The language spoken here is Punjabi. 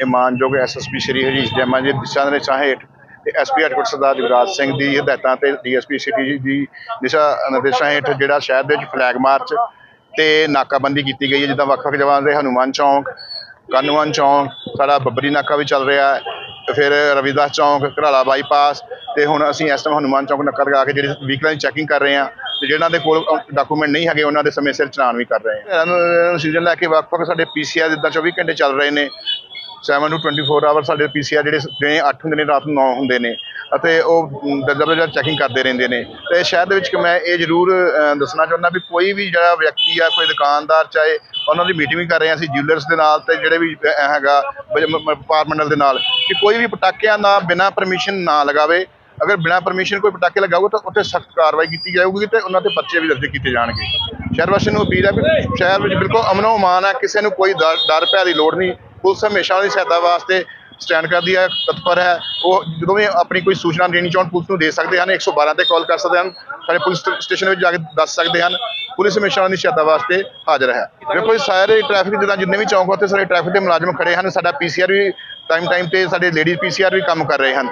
ਇਹ ਮਾਨਯੋਗ ਐਸਐਸਪੀ ਸ਼੍ਰੀ ਹਰੀਸ਼ ਜੈਮਾ ਜੀ, ਦਿਸ਼ਾ ਨਿਰਦੇਸ਼ਾਂ ਹੇਠ ਤੇ ਐਸਪੀ ਹੈਡਕੁਆਟਰ ਸਰਦਾਰ ਜਗਰਾਜ ਸਿੰਘ ਦੀ ਹਦਾਇਤਾਂ ਤੇ ਡੀਐਸਪੀ ਸਿਟੀ ਦੀ ਦਿਸ਼ਾ ਨਿਰਦੇਸ਼ਾਂ ਹੇਠ ਜਿਹੜਾ ਸ਼ਹਿਰ ਦੇ ਵਿੱਚ ਫਲੈਗ ਮਾਰਚ ਤੇ ਨਾਕਾਬੰਦੀ ਕੀਤੀ ਗਈ ਹੈ, ਜਿੱਦਾਂ ਵੱਖ-ਵੱਖ ਜਗ੍ਹਾਵਾਂ ਦੇ ਹਨੂਮਾਨ ਚੌਂਕ, ਕਾਨੂੰਨ ਚੌਂਕ, ਸਾਡਾ ਬੱਬਰੀ ਨਾਕਾ ਵੀ ਚੱਲ ਰਿਹਾ ਹੈ, ਫਿਰ ਰਵਿਦਾਸ ਚੌਂਕ, ਘਰਾਲਾ ਬਾਈਪਾਸ ਤੇ ਹੁਣ ਅਸੀਂ ਇਸ ਟਾਈਮ ਹਨੂਮਾਨ ਚੌਂਕ ਨੱਕਾ ਲਗਾ ਕੇ ਜਿਹੜੀ ਵਹੀਕਲਾਂ ਦੀ ਚੈਕਿੰਗ ਕਰ ਰਹੇ ਹਾਂ। ਤੇ ਜਿਹਨਾਂ ਦੇ ਕੋਲ ਡਾਕੂਮੈਂਟ ਨਹੀਂ ਹੈਗੇ, ਉਹਨਾਂ ਦੇ ਸਮੇਂ ਸਿਰ ਚਲਾਨ ਵੀ ਕਰ ਰਹੇ ਹਾਂ। ਇਹਨਾਂ ਸੀਜ਼ਨ ਲੈ ਕੇ ਵੱਖ-ਵੱਖ ਸਾਡੇ ਪੀਸੀਆਰ ਜਿੱਦਾਂ 24 ਘੰਟੇ ਚੱਲ ਰਹੇ ਨੇ 7 to 24 ਆਵਰ ਸਾਡੇ ਪੀਸੀਆਰ ਜਿਹੜੇ ਦਿਨੇ 8 ਹੁੰਦੇ ਨੇ, ਰਾਤ ਨੂੰ 9 ਹੁੰਦੇ ਨੇ, ਅਤੇ ਉਹ ਦਰਜਾ ਚੈਕਿੰਗ ਕਰਦੇ ਰਹਿੰਦੇ ਨੇ। ਤੇ ਸ਼ਹਿਰ ਦੇ ਵਿੱਚ ਕਿ ਮੈਂ ਇਹ ਜ਼ਰੂਰ ਦੱਸਣਾ ਚਾਹੁੰਦਾ ਵੀ ਕੋਈ ਵੀ ਜਿਹੜਾ ਵਿਅਕਤੀ ਆ, ਕੋਈ ਦੁਕਾਨਦਾਰ ਚਾਹੇ ਉਹਨਾਂ ਦੀ ਮੀਟਿੰਗ ਵੀ ਕਰ ਰਹੇ ਹਾਂ ਅਸੀਂ ਜਿਊਲਰਸ ਦੇ ਨਾਲ ਤੇ ਜਿਹੜੇ ਵੀ ਹੈਗਾ ਵਪਾਰ ਮੰਡਲ ਦੇ ਨਾਲ, ਕਿ ਕੋਈ ਵੀ ਪਟਾਕਿਆਂ ਦਾ ਬਿਨਾਂ ਪਰਮਿਸ਼ਨ ਨਾ ਲਗਾਵੇ। ਅਗਰ ਬਿਨਾਂ ਪਰਮਿਸ਼ਨ ਕੋਈ ਪਟਾਕੇ ਲਗਾਊਗਾ ਤਾਂ ਉੱਥੇ ਸਖਤ ਕਾਰਵਾਈ ਕੀਤੀ ਜਾਊਗੀ ਤੇ ਉਹਨਾਂ ਤੇ ਪਰਚੇ ਵੀ ਦਰਜ ਕੀਤੇ ਜਾਣਗੇ। ਸ਼ਹਿਰ ਵਾਸੀਆਂ ਨੂੰ ਅਪੀਲ ਹੈ ਵੀ ਸ਼ਹਿਰ ਵਿੱਚ ਬਿਲਕੁਲ ਅਮਨੋ ਅਮਾਨ ਹੈ, ਕਿਸੇ ਨੂੰ ਕੋਈ ਡਰ ਡਰ ਭੈ ਦੀ ਲੋੜ ਨਹੀਂ। ਪੁਲਿਸ ਹਮੇਸ਼ਾ ਉਹਦੀ ਸਹਾਇਤਾ ਵਾਸਤੇ ਸਟੈਂਡ ਕਰਦੀ ਹੈ, ਤਤਪਰ ਹੈ। ਉਹ ਜਦੋਂ ਵੀ ਆਪਣੀ ਕੋਈ ਸੂਚਨਾ ਦੇਣੀ ਚਾਹਣ, ਪੁਲਿਸ ਨੂੰ ਦੇ ਸਕਦੇ ਹਨ 112 ਤੇ ਕਾਲ ਕਰ ਸਕਦੇ ਹਨ। ਸਾਡੇ ਪੁਲਿਸ ਸਟੇਸ਼ਨ ਵਿੱਚ ਜਾ ਕੇ ਦੱਸ ਸਕਦੇ ਹਨ। ਪੁਲਿਸ ਹਮੇਸ਼ਾ ਉਹਨਾਂ ਦੀ ਸਹਾਇਤਾ ਵਾਸਤੇ ਹਾਜ਼ਰ ਹੈ। ਦੇਖੋ ਜੀ, ਸਾਰੇ ਟ੍ਰੈਫਿਕ ਜਿੱਦਾਂ ਜਿੰਨੇ ਵੀ ਚੌਂਕ ਉੱਤੇ ਸਾਰੇ ਟ੍ਰੈਫਿਕ ਦੇ ਮੁਲਾਜ਼ਮ ਖੜੇ ਹਨ। ਸਾਡਾ ਪੀਸੀਆਰ ਵੀ ਟਾਈਮ ਟਾਈਮ ਤੇ ਸਾਡੇ ਲੇਡੀਜ਼ ਪੀਸੀਆਰ ਵੀ ਕੰਮ ਕਰ ਰਹੇ ਹਨ।